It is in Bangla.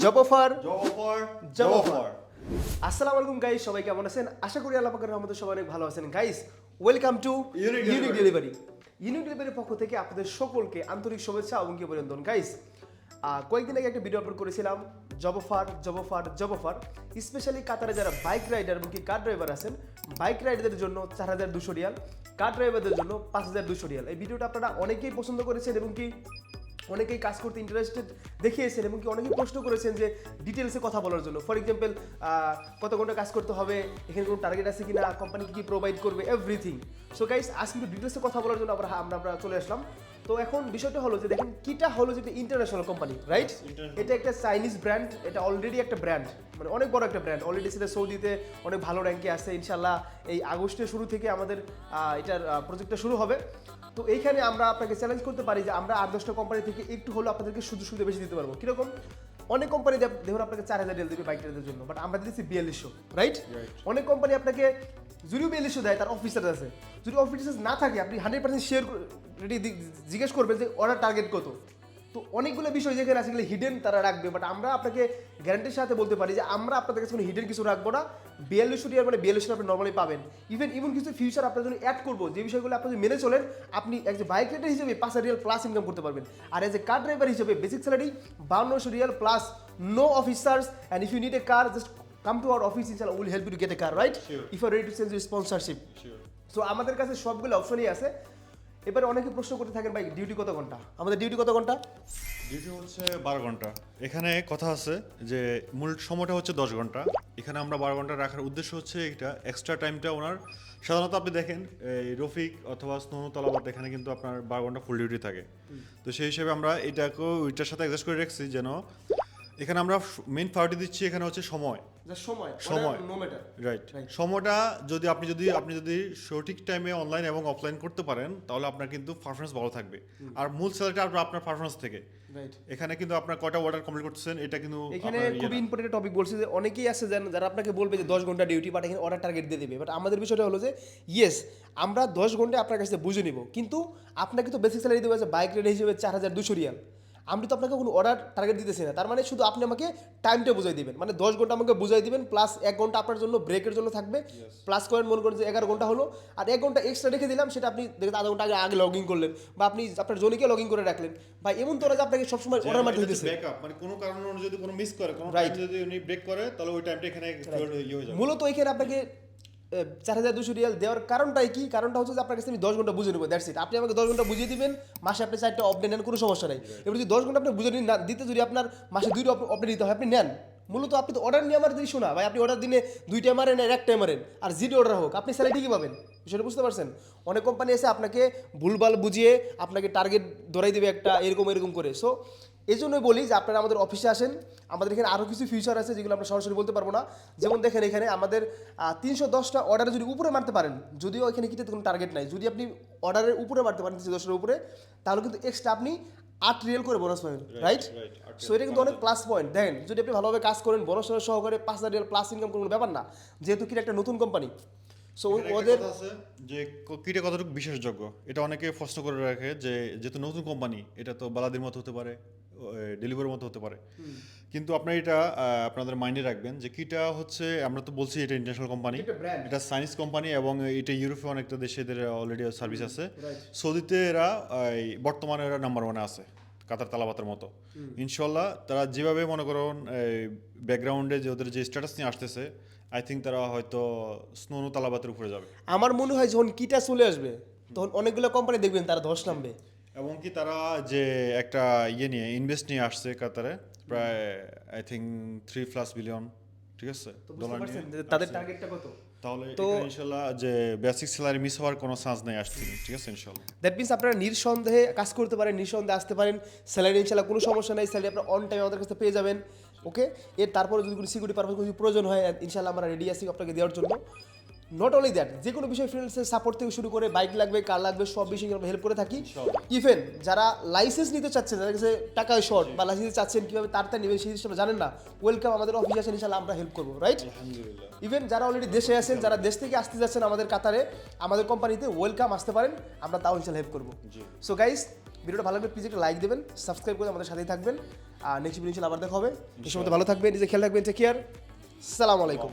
জবফর। জবফর। আসসালামু আলাইকুম গাইস সবাই কেমন আছেন? আশা করি আল্লাহ পাকের রহমতে সবাই অনেক ভালো আছেন। Guys welcome to unique delivery unique ডেলিভারির পক্ষ থেকে আপনাদের সকলকে আন্তরিক শুভেচ্ছা এবং কি অভিনন্দন। গাইস কয়েকদিন আগে একটা ভিডিও আপলোড করেছিলাম। Job offer job offer job offer specially কাতারে যারা বাইক রাইডার এবং কি কার ড্রাইভার আছেন বাইক রাইডারদের জন্য চার হাজার দুশো রিয়াল কার ড্রাইভারদের জন্য পাঁচ হাজার দুশো রিয়াল। এই ভিডিওটা আপনারা অনেকেই পছন্দ করেছেন এবং কি অনেকেই কাজ করতে ইন্টারেস্টেড দেখিয়েছেন এবং কি অনেকেই প্রশ্ন করেছেন যে ডিটেলসে কথা বলার জন্য। ফর এক্সাম্পল কত ঘণ্টা কাজ করতে হবে, এখানে কোনো টার্গেট আছে কি না কোম্পানি কী কী প্রোভাইড করবে এভরিথিং সো গাইস আজ কিন্তু ডিটেলসে কথা বলার জন্য আমরা আমরা চলে আসলাম। তো এখন বিষয়টা হলো যে দেখেন কিটা হলো যেটা ইন্টারন্যাশনাল কোম্পানি রাইট এটা একটা চাইনিজ ব্র্যান্ড এটা অলরেডি একটা ব্র্যান্ড মানে অনেক বড় একটা ব্র্যান্ড অলরেডি সেটা সৌদিতে অনেক ভালো র্যাঙ্কে আছে ইনশাল্লাহ এই আগস্টের শুরু থেকে আমাদের এটার প্রজেক্টটা শুরু হবে। তো এইখানে আমরা আপনাকে চ্যালেঞ্জ করতে পারি যে আমরা আট দশটা কোম্পানি থেকে একটু হলেও আপনাদেরকে সুযোগ সুবিধা বেশি দিতে পারব। কীরকম? অনেক কোম্পানি ধরুন আপনাকে চার হাজার দেবে বাইক রাইডারদের জন্য বাট আমরা দিচ্ছি বিয়াল্লিশশো রাইট অনেক কোম্পানি আপনাকে যদিও বিয়াল্লিশশো দেয় তার অফিসার আছে। যদি অফিসার না থাকে আপনি হান্ড্রেড পার্সেন্ট শেয়ার জিজ্ঞেস করবেন যে অর্ডার টার্গেট কত। তো অনেকগুলো বিষয় যেখানে আছে সেগুলো হিডেন তারা রাখবে বাট আমরা আপনাকে গ্যারান্টির সাথে বলতে পারি যে আমরা আপনাদের কাছে কোনো হিডেন কিছু রাখব না। বিয়াল্লিশশো টিয়ার মানে বিয়াল্লিশশো আপনি নর্মালি পাবেন। ইভেন ইভেন কিছু ফিউচার আপনার জন্য অ্যাড করব যে বিষয়গুলো আপনি মেনে চলেন আপনি এক যে বাইক রাইডার হিসেবে পাঁচ হাজার রিয়াল প্লাস ইনকাম করতে পারবেন। আর এজ এ কার ড্রাইভার হিসেবে basic salary বাউন্নশো riyal plus no officers and if you need a car just come to our office ইনশাল্লাহ will help you to get a car right. If are ready to sense your sponsorship so আমাদের কাছে সবগুলো অপশনই আছে। এবারে অনেকে প্রশ্ন করতে থাকেন ভাই ডিউটি কত ঘণ্টা? আমাদের ডিউটি কত ঘণ্টা? ডিউটি হচ্ছে বারো ঘণ্টা। এখানে কথা আছে যে মূল সময়টা হচ্ছে দশ ঘণ্টা। এখানে আমরা বারো ঘণ্টা রাখার উদ্দেশ্য হচ্ছে এটা এক্সট্রা টাইমটা ওনার। সাধারণত আপনি দেখেন এই রফিক অথবা স্নো তলাবাদ এখানে কিন্তু আপনার বারো ঘণ্টা ফুল ডিউটি থাকে। তো সেই হিসেবে আমরা এটাকেও ওইটার সাথে অ্যাডজাস্ট করে রাখছি যেন এখানে আমরা মেইন প্রায়োরিটি দিচ্ছি এখানে হচ্ছে সময়। সময় সময়। রাইট সময়টা যদি আপনি যদি আপনি যদি সঠিক টাইমে অনলাইন এবং অফলাইন করতে পারেন তাহলে আপনার কিন্তু পারফরমেন্স ভালো থাকবে। আর মূল স্যালারিটা আপনার আপনার পারফরমেন্স থেকে। এখানে কিন্তু আপনার কয়টা অর্ডার কমপ্লিট করতেছেন এটা কিন্তু এখানে ইয়ে খুবই ইম্পর্টেন্ট টপিক বলছি যে অনেকেই আছে যারা যারা আপনাকে বলবে যে দশ ঘণ্টা ডিউটি বাট এখানে অর্ডার টার্গেট দিয়ে দেবে। বাট আমাদের বিষয়টা হলো যে ইয়েস আমরা দশ ঘণ্টা আপনার কাছে বুঝে নিব। কিন্তু আপনাকে তো বেসিক স্যালারি দেবে বাইক রেট হিসেবে চার হাজার দুশো রিয়াল। আমি তো আপনাকে কোনো অর্ডার টার্গেট দিতেছি না। তার মানে শুধু আপনি আমাকে টাইমটা বুঝাই দিবেন। মানে দশ ঘণ্টা আমাকে বুঝাই দিবেন প্লাস এক ঘণ্টা আপনার জন্য ব্রেকের জন্য থাকবে। প্লাস করেন মনে করেন যে এগারো ঘণ্টা হলো। আর এক ঘণ্টা এক্সট্রা রেখে দিলাম সেটা আপনি দেখেন আধা ঘণ্টা আগে আগে লগ ইন করলেন বা আপনি আপনার জনিকে লগ ইন করে রাখলেন। বা এমন তো যে আপনাকে সবসময় অর্ডার মারতে backup, মানে কোনো কারণে যদি কোনো মিস করে কোনো. যদি উনি ব্রেক করে তাহলে ওই টাইমটা এখানে ইয়ে মূলত এখানে আপনাকে চার হাজার দুশো রিয়াল দেওয়ার কারণটাই কি? কারণটা হচ্ছে যে আপনার কাছে আমি দশ ঘণ্টা বুঝে নেব দ্যাটস ইট আপনি আমাকে দশ ঘণ্টা বুঝিয়ে দিবেন, মাসে আপনি চারটা অফ নেন, কোনো সমস্যা নেই। এবার যদি দশ ঘণ্টা আপনি বুঝে নিন দিতে যদি আপনার মাসে দুইটা অফ দিতে হয়, আপনি নেন। মূলত আপনি তো অর্ডার নিয়ে আমার দিন না ভাই, আপনি অর্ডার দিনে দুইটা মারেন আর একটা মারেন, আর জিডি অর্ডার হোক, আপনি স্যালারি ঠিকই পাবেন, বিষয়টা বুঝতে পারছেন? অনেক কোম্পানি এসে আপনাকে ভুলভাল বুঝিয়ে আপনাকে টার্গেট ধরাই দেবে একটা এরকম এরকম করে। সো এই জন্যই বলি যে আপনারা আমাদের অফিসে আসেন। আমাদের এখানে আরও কিছু ফিউচার আছে যেগুলো আমরা সরাসরি বলতে পারব না। যেমন দেখেন এখানে আমাদের তিনশো দশটা অর্ডার যদি উপরে মারতে পারেন যদিও এখানে কিন্তু কোনো টার্গেট নাই। যদি আপনি অর্ডারের উপরে মারতে পারেন তিনশো দশটার উপরে তাহলে কিন্তু এক্সট্রা আপনি আট রিয়েল করে বোনাস পাবেন রাইট সো এটা কিন্তু অনেক প্লাস পয়েন্ট দেখেন যদি আপনি ভালোভাবে কাজ করেন বোনাস সহকারে পাঁচ হাজার রিয়াল প্লাস ইনকাম কোনো ব্যাপার না। যেহেতু কি একটা নতুন কোম্পানি সো ওদের যে কিটা কতটুকু বিশ্বাসযোগ্য? এটা অনেকে প্রশ্ন করে রাখে যে যেহেতু নতুন কোম্পানি এটা তো বালাদির মতো হতে পারে। ডেলিভারির মতো হতে পারে। কিন্তু আপনার এটা আপনাদের মাইন্ডে রাখবেন যে কিটা হচ্ছে আমরা তো বলছি এটা ইন্টারন্যাশনাল কোম্পানি এটা সাইনিজ কোম্পানি এবং এটা ইউরোপে অনেকটা দেশে এদের অলরেডি সার্ভিস আছে। সৌদিতে এরা বর্তমানে এরা নাম্বার ওয়ানে আছে কাতার তালাবাতের মতো। ইনশাল্লাহ তারা যেভাবে মনে করুন ব্যাকগ্রাউন্ডে যে ওদের যে স্ট্যাটাস নিয়ে আসতেছে আই থিঙ্ক তারা হয়তো স্নো তালাবাতের উপরে যাবে। আমার মনে হয় যখন কিটা চলে আসবে তখন অনেকগুলো কোম্পানি দেখবেন তারা ধস নামবে। এবং কি তারা যে একটা ইয়ে নিয়ে ইনভেস্ট নিয়ে আসছে কাতারে প্রায় I think three plus billion ঠিক আছে? ডলার তাদের টার্গেটটা কত? তাহলে তো- ইনশাল্লাহ যে বেসিক স্যালারি মিস হওয়ার কোনো চান্স নেই আসছে ঠিক আছে ইনশাল্লাহ। দ্যাট মিনস আপনারা নিঃসন্দেহে কাজ করতে পারেন নিঃসন্দেহে আসতে পারেন। স্যালারি ইনশাল্লাহ কোনো সমস্যা নেই স্যালারি আপনার অন টাইম আমাদের কাছে পেয়ে যাবেন ওকে এর তারপরে যদি কোনো সিকিউরিটি পারপাস কিছু প্রয়োজন হয় ইনশাল্লাহ আমরা রেডি আছি আপনাকে দেওয়ার জন্য। নট অনলি দ্যাট যে কোনো বিষয় ফ্রিল্যান্সের সাপোর্ট থেকে শুরু করে বাইক লাগবে কার লাগবে সব বিষয়ে আমরা হেল্প করে থাকি। ইভেন যারা লাইসেন্স নিতে চাচ্ছেন যাদের কাছে টাকায় শর্ট বা লাইসেন্স চাচ্ছেন কীভাবে তাড়াতাড়ি নেবেন সেই জিনিসটা জানেন না ওয়েলকাম আমাদের অফিস আছেন ইনশাল্লাহ আমরা হেল্প করব রাইট ইভেন যারা অলরেডি দেশে আছেন যারা দেশ থেকে আসতে যাচ্ছেন আমাদের কাতারে আমাদের কোম্পানিতে ওয়েলকাম আসতে পারেন আমরা তাও ইনশাল্লাহ হেল্প করব। সো গাইস ভিডিওটা ভালো লাগলে প্লিজ একটা লাইক দেবেন সাবস্ক্রাইব করে আমাদের সাথেই থাকবেন। আর নেক্সট ভিডিও ইনশাল্লাহ আবার দেখা হবে। সময় ভালো থাকবেন নিজে খেয়াল রাখবেন টেক কেয়ার সালাম আলাইকুম।